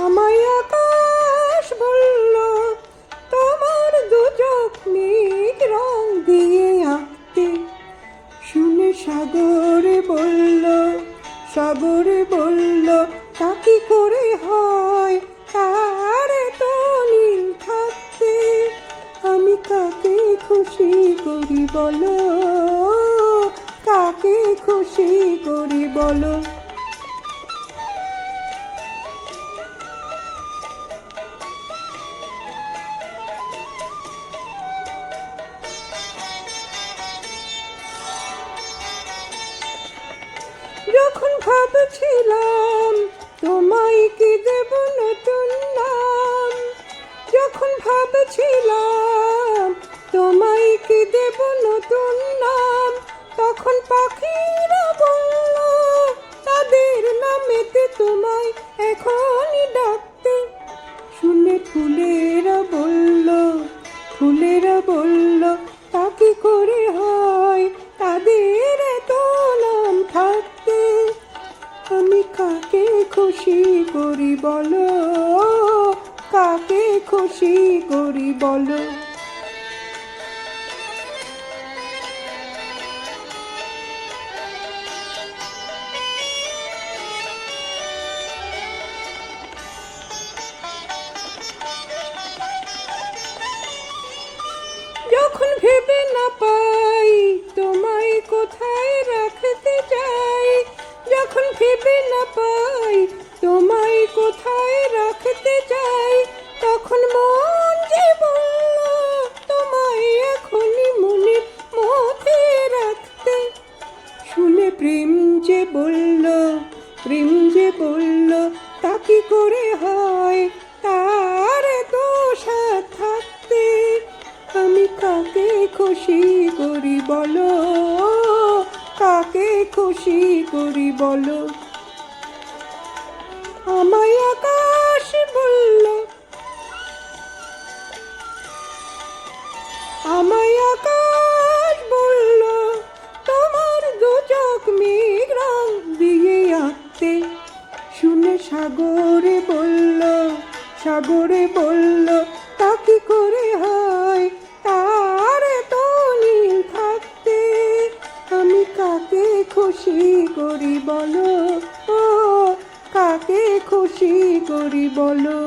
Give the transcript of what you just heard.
আমায় আকাশ বলল, তোমার দিয়ে আঁকতে। শুনে সাগরে বলল সাগরে বলল, তা কি করে হয়? তার তো নীল থাকতে আমি কাকে খুশি করি বলো? কাকে খুশি করি বলো? যখন ভাবছিলাম, তোমায় কি দেব নতুন নাম? যখন ভাবছিলাম, তোমায় কি দেব নতুন নাম? তখন পাখিরা বলল, তাদের নামেতে তোমায় এখনই ডাকতে। শুনে ফুলেরা বলল ফুলেরা বলল, তা কি করে হয়? তাদের খুশি করি বলো? কাকে খুশি করি বলো? যখন ভেবে না পাই তোমায় কোথায় রাখতে চাই তখন মন যে তোমায় এখনই মনের মধ্যে রাখতে। শুনে প্রেম যে বলল, প্রেম যে বলল, তা কি করে হয়? তার তো থাকতে। আমি কাকে খুশি করি বলো? কাকে খুশি করি বলো? আমায় আকাশ বলল, তোমার দু চোখ মেঘ দিয়ে আঁকতে। শুনে সাগরে বলল সাগরে বলল তা কি করে হয়, তার তো নীল থাকতে। আমি কাকে খুশি করি বলো? ও, কাকে খুশি করি বলো?